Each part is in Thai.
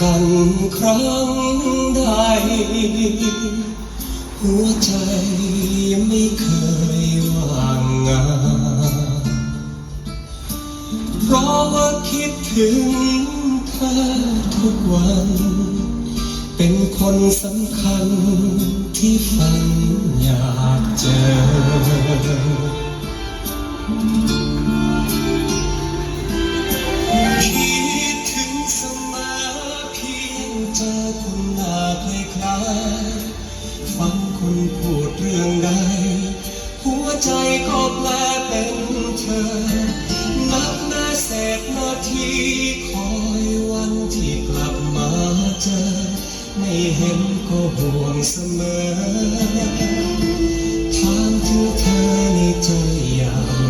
กันครั้งใด หัวใจไม่เคยว่างงานเพราะว่าคิดถึงเธอทุกวัน เป็นคนสำคัญที่ฝันอยากเจอ ใจก็แปลเป็นเธอ นับนาเศษนาทีคอยวันที่กลับมาเจอ ไม่เห็นก็ห่วงเสมอถามถึงเธอในใจอย่าง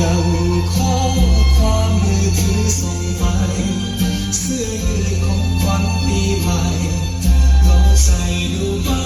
ยังข้อความมือถือส่งไป เสื้อยืด ใส่ดูบ้า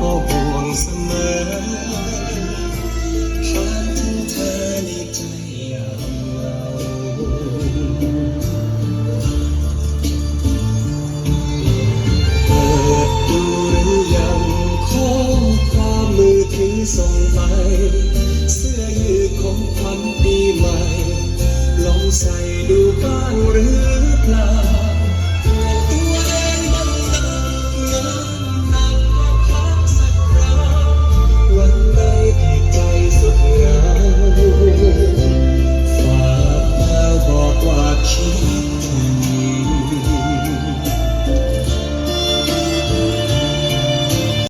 ก็ห่วงเสมอถามถึงเธอในใจยางเหงาเปิดดูหรือยังข้อความมือถือส่งไปเสื้อยืดของขวัญปีใหม่ ลองใส่ดูบ้างหรือเปล่า